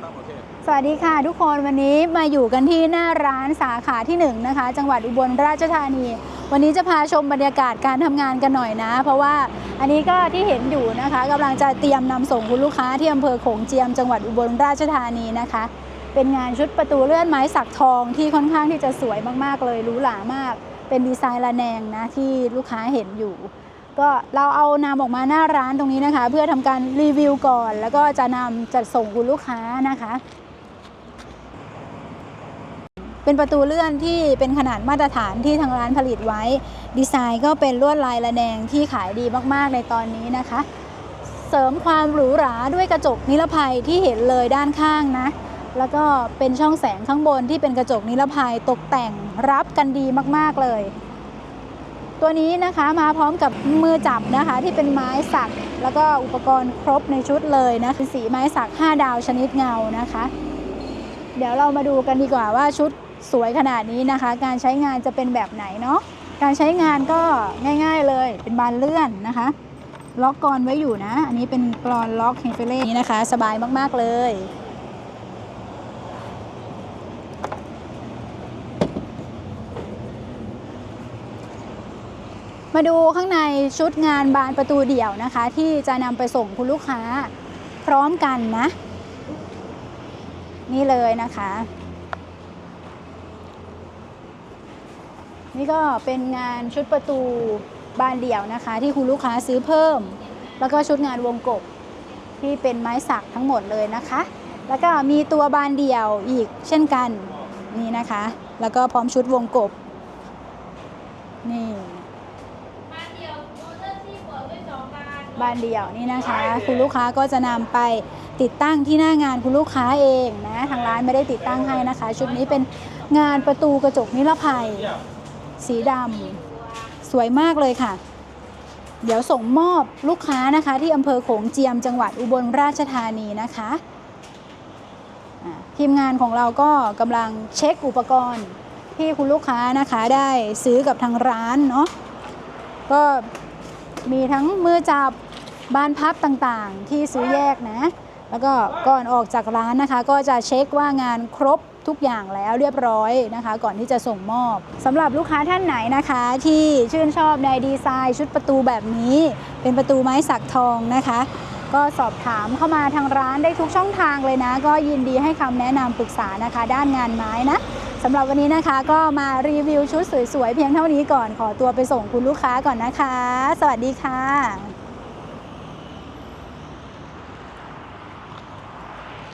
ช่างโอเคสวัสดีค่ะทุกคนวันนี้มาอยู่กันที่หน้าร้านสาขาที่1นะคะ จังหวัดอุบลราชธานี วันนี้จะพาชมบรรยากาศการทำงานกันหน่อยนะ เพราะว่าอันนี้ก็ที่เห็นอยู่นะคะกำลังจะเตรียมนำส่งคุณลูกค้าที่อำเภอโขงเจียมจังหวัดอุบลราชธานีนะคะ เป็นงานชุดประตูเลื่อนไม้สักทองที่ค่อนข้างที่จะสวยมากๆเลยหรูหรามาก เป็นดีไซน์ระแนงนะที่ลูกค้าเห็นอยู่ ก็เราเอานำออกมาหน้าร้านตรงนี้นะคะ เพื่อทำการรีวิวก่อน แล้วก็จะนำจัดส่งคุณลูกค้านะคะ เป็นประตูเลื่อนที่เป็นขนาดมาตรฐานที่ทางร้านผลิตไว้ ดีไซน์ก็เป็นลวดลายระแนงที่ขายดีมากๆในตอนนี้นะคะ เสริมความหรูหราด้วยกระจกนิรภัยที่เห็นเลยด้านข้างนะแล้วก็เป็นช่องแสงข้างบนที่เป็นกระจกนิรภัยตกแต่งรับกันดีมาก ๆ เลย ตัวนี้นะคะมาพร้อมกับมือจับนะคะที่เป็นไม้สัก แล้วก็อุปกรณ์ครบในชุดเลยนะเป็นสีไม้สัก 5 ดาวชนิดเงานะคะ เดี๋ยวเรามาดูกันดีกว่าว่าชุดสวยขนาดนี้นะคะ การใช้งานจะเป็นแบบไหนเนาะการใช้งานก็ง่าย ๆเลยเป็นบานเลื่อนนะคะ ล็อกกรอนไว้อยู่นะ อันนี้เป็นกรอนล็อกเฮนเฟเล่นี้นะคะ สบายมากๆเลย มาดูข้างในชุดงานบานประตูเดี่ยวนะคะ ที่จะนำไปส่งคุณลูกค้าพร้อมกันนะ นี่เลยนะคะ นี่ก็เป็นงานชุดประตูบานเดี่ยวนะคะ ที่คุณลูกค้าซื้อเพิ่ม แล้วก็ชุดงานวงกบที่เป็นไม้สักทั้งหมดเลยนะคะ แล้วก็มีตัวบานเดี่ยวอีกเช่นกันนี่นะคะ แล้วก็พร้อมชุดวงกบนี่ บ้านเดียวมอเตอร์ที่เปิดด้วยสอง บานบานเดี่ยวนี่นะคะ คุณลูกค้าก็จะนำไปติดตั้งที่หน้างานคุณลูกค้าเองนะทางร้านไม่ได้ติดตั้งให้นะคะ ชุดนี้เป็นงานประตูกระจกนิรภัย สีดำสวยมากเลยค่ะ เดี๋ยวส่งมอบลูกค้านะคะ ที่อำเภอโขงเจียมจังหวัดอุบลราชธานีนะคะทีมงานของเราก็กำลังเช็คอุปกรณ์ที่คุณลูกค้านะคะได้ซื้อกับทางร้านเนาะก็มีทั้งมือจับ บานพับต่างๆ ที่ซื้อแยกนะ แล้วก็ก่อนออกจากร้านนะคะ ก็จะเช็คว่างานครบทุกอย่างแล้วเรียบร้อยนะคะ ก่อนที่จะส่งมอบสำหรับลูกค้าท่านไหนนะคะ ที่ชื่นชอบในดีไซน์ชุดประตูแบบนี้ เป็นประตูไม้สักทองนะคะ ก็สอบถามเข้ามาทางร้านได้ทุกช่องทางเลยนะ ก็ยินดีให้คำแนะนำปรึกษานะคะ ด้านงานไม้นะสำหรับวันนี้นะคะ ก็มารีวิวชุดสวยๆเพียงเท่านี้ก่อนขอตัวไปส่งคุณลูกค้าก่อนนะคะ สวัสดีค่ะ